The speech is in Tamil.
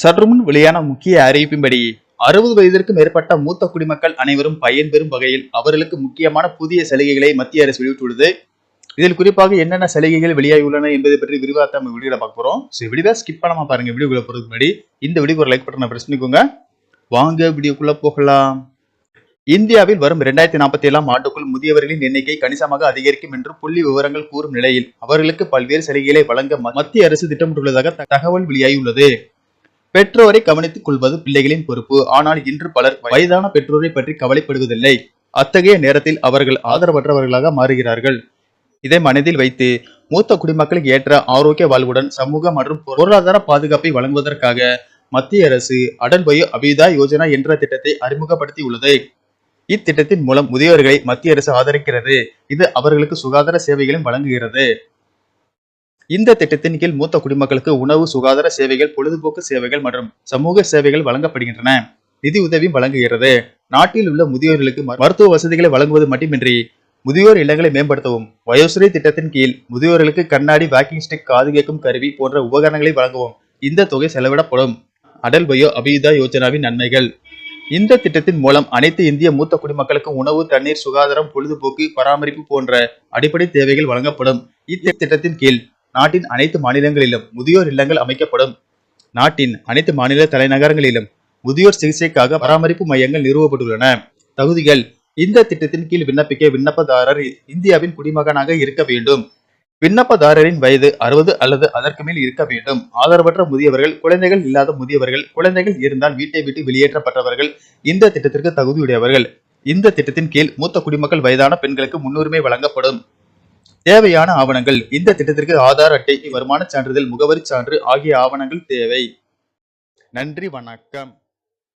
சற்று முன் வெளியான முக்கிய அறிவிப்பின்படி அறுபது வயதிற்கு மேற்பட்ட மூத்த குடிமக்கள் அனைவரும் பயன்பெறும் வகையில் அவர்களுக்கு முக்கியமான புதிய சலுகைகளை மத்திய அரசு வெளியிட்டுள்ளது. இதில் குறிப்பாக என்னென்ன சலுகைகள் வெளியாகியுள்ளன என்பதை பற்றி விரிவாக நம்ம வீடியோல பார்க்க போறோம். ஸோ வீடியோ ஸ்கிப் பண்ணாம பாருங்க. வீடியோக்குள்ள போறதுக்கு முன்னாடி இந்த வீடியோ ஒரு லைக் பட்டனை பிரஸ் பண்ணிக்கோங்க. வாங்க வீடியோக்குள்ள போகலாம். இந்தியாவில் வரும் இரண்டாயிரத்தி நாற்பத்தி ஏழாம் ஆண்டுக்குள் முதியவர்களின் எண்ணிக்கை கணிசமாக அதிகரிக்கும் என்று புள்ளி விவரங்கள் கூறும் நிலையில் அவர்களுக்கு பல்வேறு சலுகைகளை வழங்க ம- மத்திய அரசு திட்டமிட்டுள்ளதாக தகவல் வெளியாகியுள்ளது. பெற்றோரை கவனித்துக் கொள்வது பிள்ளைகளின் பொறுப்பு. ஆனால் இன்று பலர் வயதான பெற்றோரை பற்றி கவலைப்படுவதில்லை. அத்தகைய நேரத்தில் அவர்கள் ஆதரவற்றவர்களாக மாறுகிறார்கள். இதை மனதில் வைத்து மூத்த குடிமக்களுக்கு ஏற்ற ஆரோக்கிய வாழ்வுடன் சமூக மற்றும் பொருளாதார பாதுகாப்பை வழங்குவதற்காக மத்திய அரசு அடல் வயோ அபிதா யோஜனா என்ற திட்டத்தை அறிமுகப்படுத்தியுள்ளது. இத்திட்டத்தின் மூலம் முதியோர்களை மத்திய அரசு ஆதரிக்கிறது. இது அவர்களுக்கு சுகாதார சேவைகளும் வழங்குகிறது. இந்த திட்டத்தின் கீழ் மூத்த குடிமக்களுக்கு உணவு சுகாதார சேவைகள் பொழுதுபோக்கு சேவைகள் மற்றும் சமூக சேவைகள் வழங்கப்படுகின்றன. நிதி உதவியும் வழங்குகிறது. நாட்டில் உள்ள முதியோர்களுக்கு மருத்துவ வசதிகளை வழங்குவது மட்டுமின்றி முதியோர் இல்லங்களை மேம்படுத்தவும் வயோஸ்ரீ திட்டத்தின் கீழ் முதியோர்களுக்கு கண்ணாடி வாக்கிங் ஸ்டிக் காது கேட்கும் கருவி போன்ற உபகரணங்களை வழங்கவும் இந்த தொகை செலவிடப்படும். அடல் பயோ அபியுதா யோஜனாவின் நன்மைகள். இந்த திட்டத்தின் மூலம் அனைத்து இந்திய மூத்த குடிமக்களுக்கும் உணவு தண்ணீர் சுகாதாரம் பொழுதுபோக்கு பராமரிப்பு போன்ற அடிப்படை தேவைகள் வழங்கப்படும். இத்திட்டத்தின் கீழ் நாட்டின் அனைத்து மாநிலங்களிலும் முதியோர் இல்லங்கள் அமைக்கப்படும். நாட்டின் அனைத்து மாநில தலைநகரங்களிலும் முதியோர் சிகிச்சைக்காக பராமரிப்பு மையங்கள் நிறுவப்பட்டுள்ளன. தகுதிகள் இந்த திட்டத்தின் கீழ் விண்ணப்பிக்க விண்ணப்பதாரர் இந்தியாவின் குடிமகனாக இருக்க வேண்டும். விண்ணப்பதாரரின் வயது அறுபது அல்லது அதற்கு மேல் இருக்க வேண்டும். ஆதரவற்ற முதியவர்கள் குழந்தைகள் இல்லாத முதியவர்கள் குழந்தைகள் இருந்தால் வீட்டை விட்டு வெளியேற்றப்பட்டவர்கள் இந்த திட்டத்திற்கு தகுதியுடையவர்கள். இந்த திட்டத்தின் கீழ் மூத்த குடிமக்கள் வயதான பெண்களுக்கு முன்னுரிமை வழங்கப்படும். தேவையான ஆவணங்கள். இந்த திட்டத்திற்கு ஆதார் அட்டை வருமான சான்றிதழ் முகவரி சான்று ஆகிய ஆவணங்கள் தேவை. நன்றி வணக்கம்.